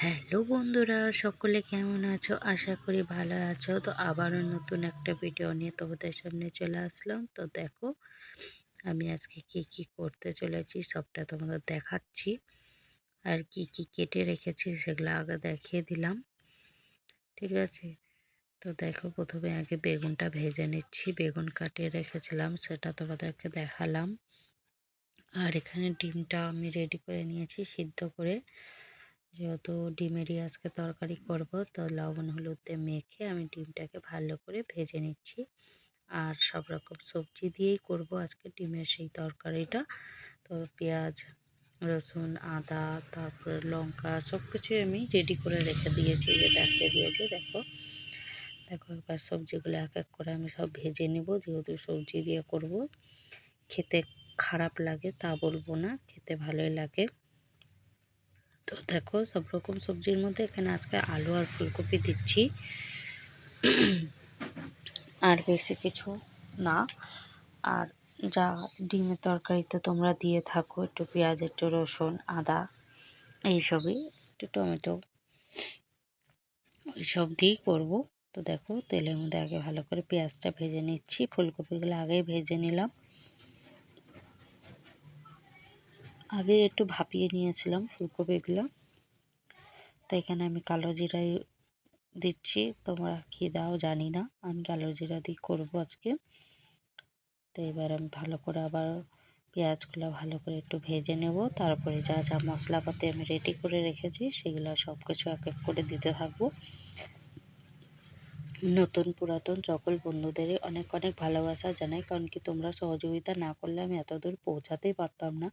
Hello বন্ধুরা, সকলে কেমন আছো? আশা করি ভালো আছো। তো আবারও নতুন একটা ভিডিও নিয়ে তোমাদের সামনে চলে আসলাম। তো দেখো, আমি আজকে কি কি করতে চলেছি সবটা তোমাদের দেখাচ্ছি। আর কি কি কেটে রেখেছি সেগুলো আগে দেখিয়ে দিলাম। ঠিক আছে? তো দেখো, প্রথমে আগে বেগুনটা ভেজে নিচ্ছি। বেগুন কাটিয়ে রেখেছিলাম, সেটা তোমাদেরকে দেখালাম। আর এখানে ডিমটা আমি রেডি করে নিয়েছি সিদ্ধ করে। যেহেতু ডিমেরই আজকে তরকারি করব, তো লবণ, হলুদ মেখে আমি ডিমটাকে ভালো করে ভেজে নিচ্ছি। আর সব রকম সবজি দিয়েই করব আজকে ডিমের সেই তরকারিটা। তো পেঁয়াজ, রসুন, আদা, তারপরে লঙ্কা সব কিছুই আমি রেডি করে রেখে দিয়েছি যে দেখিয়ে দিয়েছি, দেখো। দেখো এবার সবজিগুলো এক এক করে আমি সব ভেজে নেব, যেহেতু সবজি দিয়ে করব। খেতে খারাপ লাগে তা বলব না, খেতে ভালোই লাগে। তো দেখো সব রকম সবজির মধ্যে এখানে আজকে আলু আর ফুলকপি দিচ্ছি। আর বেশি কিছু না। আর যা ডিমের তরকারিতে তোমরা দিয়ে থাকো, একটু পেঁয়াজ, একটু রসুন, আদা এইসবই একটু টমেটো ওইসব দিয়েই করব। তো দেখো তেলের মধ্যে আগে ভালো করে পেঁয়াজটা ভেজে নিচ্ছি, ফুলকপিগুলো আগেই ভেজে নিলাম। আগে একটু ভাপিয়ে নিয়েছিলাম ফুলকপিগুলো। তো এখানে আমি কালো জিরাই দিচ্ছি। তোমরা কী দাও জানি না। আমি কালো জিরা দিয়ে করব আজকে। তো এবার আমি ভালো করে আবার পেঁয়াজগুলো ভালো করে একটু ভেজে নেব। তারপরে যা যা মশলাপাতি আমি রেডি করে রেখেছি, সেগুলো সব কিছু এক এক করে দিতে থাকব। নতুন পুরাতন সকল বন্ধুদেরই অনেক অনেক ভালোবাসা জানাই। কারণ কি তোমরা সহযোগিতা না করলে আমি এত দূর পৌঁছাতেই পারতাম না।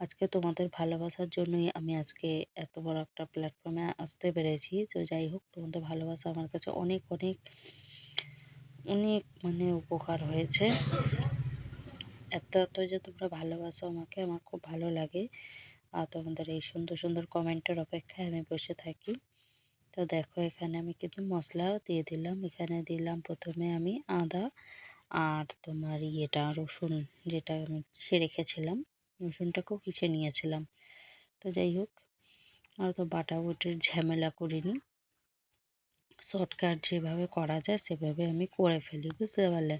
আজকে তোমাদের ভালোবাসার জন্যই আমি আজকে এত বড় একটা প্ল্যাটফর্মে আসতে পেরেছি। তো যাই হোক, তোমাদের ভালোবাসা আমার কাছে অনেক অনেক অনেক মানে উপকার হয়েছে। এত এত যে তোমরা ভালোবাসো আমাকে, আমার খুব ভালো লাগে। আর তোমাদের এই সুন্দর সুন্দর কমেন্টের অপেক্ষায় আমি বসে থাকি। তো দেখো, এখানে আমি কিন্তু মশলা দিয়ে দিলাম। এখানে দিলাম প্রথমে আমি আদা আর তোমার ইয়েটা রসুন যেটা আমি রেখেছিলাম। রসুনটাকেও কিসে নিয়েছিলাম। তো যাই হোক, আর তো বাটা বুটির ঝামেলা করিনি। শর্টকাট যেভাবে করা যায়, সেভাবে আমি করে ফেলি, বুঝতে পারলে?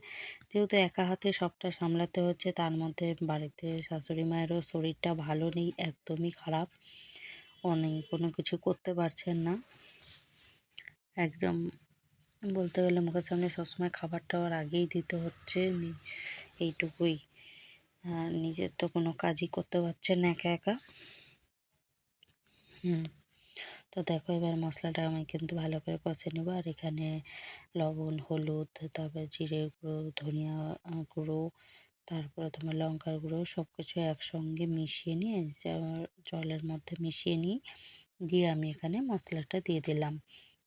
যেহেতু একা হাতে সবটা সামলাতে হচ্ছে, তার মধ্যে বাড়িতে শাশুড়ি মায়েরও শরীরটা ভালো নেই, একদমই খারাপ। অনেক কোনো কিছু করতে পারছেন না। একদম বলতে গেলে মুখের সামনে সবসময় খাবার টাবার আগেই দিতে হচ্ছে এইটুকুই। নিজের তো কোনো কাজই করতে পারছেন না একা একা। হুম, তো দেখো এবার মশলাটা আমি কিন্তু ভালো করে কষে নেব। আর এখানে লবণ, হলুদ, তারপরে জিরে গুঁড়ো, ধনিয়া গুঁড়ো, তারপরে তোমার লঙ্কার গুঁড়ো সব কিছু একসঙ্গে মিশিয়ে নিয়ে জলের মধ্যে মিশিয়ে নিই, দিয়ে আমি এখানে মশলাটা দিয়ে দিলাম।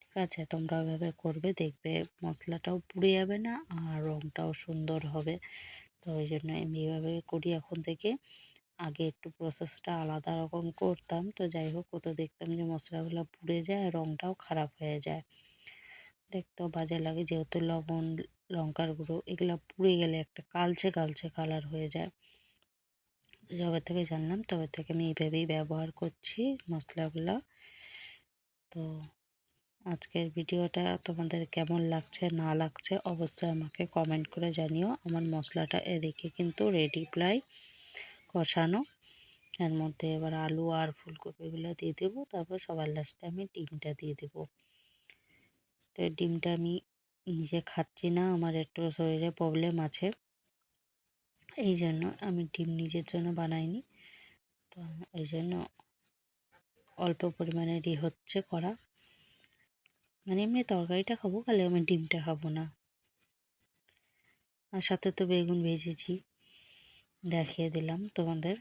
ঠিক আছে, তোমরা ওইভাবে করবে, দেখবে মশলাটাও পুড়ে যাবে না আর রঙটাও সুন্দর হবে। তো ওই জন্য আমি এভাবে করি এখন থেকে। আগে একটু প্রসেসটা আলাদা রকম করতাম। তো যাই হোক কত দেখতাম যে মশলাগুলো পুড়ে যায় আর রঙটাও খারাপ হয়ে যায়। দেখতেও বাজে লাগে, যেহেতু লবণ, লঙ্কার গুঁড়ো এগুলো পুড়ে গেলে একটা কালচে কালচে কালার হয়ে যায়। যবে থেকে জানলাম, তবে থেকে আমি এইভাবেই ব্যবহার করছি মশলাগুলো। তো আজকের ভিডিওটা তোমাদের কেমন লাগছে, না লাগছে অবশ্যই আমাকে কমেন্ট করে জানিও। আমার মশলাটা এদিকে কিন্তু রেডি প্রায় কষানো। এর মধ্যে এবার আলু আর ফুলকপিগুলো দিয়ে দেবো, তারপর সবার লাস্টে আমি ডিমটা দিয়ে দেবো। তো ডিমটা আমি নিজে খাচ্ছি না, আমার একটু শরীরে প্রবলেম আছে। এই জন্য আমি ডিম নিজের জন্য বানাইনি। তো এই জন্য অল্প পরিমাণেরই হচ্ছে করা। মানে এমনি তরকারিটা খাব, খালি আমি ডিমটা খাব না। আর সাথে তো বেগুন ভেজেছি। দেখিয়ে দিলাম তোমাদের।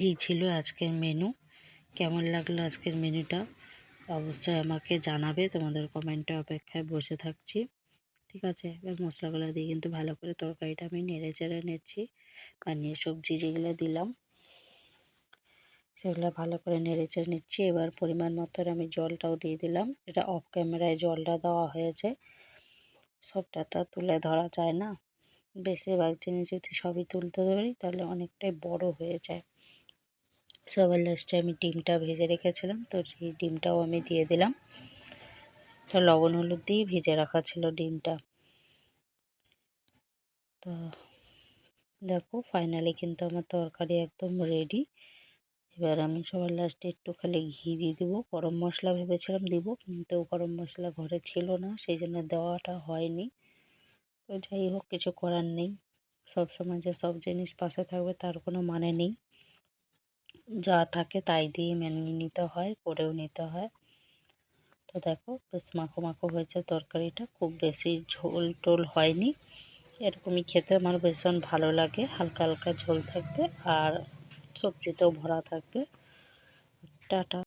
এই ছিল আজকের মেনু কেমন লাগল আজকের মেনুটা অবশ্যই আমাকে জানাবে। তোমাদের কমেন্টে অপেক্ষায় বসে থাকছি। ঠিক আছে? এবার মশলাগুলো দিয়ে কিন্তু ভালো করে তরকারিটা আমি নেড়ে চেড়ে নিচ্ছি। বানিয়ে সবজি যেগুলো দিলাম। সেগুলো ভালো করে নেড়ে চেড়ে নিচ্ছি। এবার পরিমাণ মতো আমি জলটাও দিয়ে দিলাম। এটা অফ ক্যামেরায় জলটা দেওয়া হয়েছে। সবটা তো তুলে ধরা যায় না। বেশিরভাগ জিনিস যদি সবই তুলতে ধরি, তাহলে অনেকটাই বড় হয়ে যায়। সবার লাস্টে আমি ডিমটা ভেজে রেখেছিলাম, তো সেই ডিমটাও আমি দিয়ে দিলাম। তো লবণ, হলুদ দিয়ে ভেজে রাখা ছিল ডিমটা। তো দেখো ফাইনালি কিন্তু আমার তরকারি একদম রেডি এবার আমি সবার লাস্টে একটু খালি ঘি দিয়ে দেবো। গরম মশলা ভেবেছিলাম দিব, কিন্তু গরম মশলা ঘরে ছিল না সেই জন্য দেওয়াটা হয়নি। তো যাই হোক, কিছু করার নেই। সব সময় যে সব জিনিস পাশে থাকবে তার কোনো মানে নেই। যা থাকে তাই দিয়ে মেনে নিতে হয়, করেও নিতে হয়। তো দেখো, বেশ মাখো মাখো হয়েছে তরকারিটা, খুব বেশি ঝোল টোল হয়নি। এরকমই খেতে আমার ভীষণ ভালো লাগে, হালকা হালকা ঝোল থাকবে। আর সবজিতেও ভরা থাকবে। টাটা।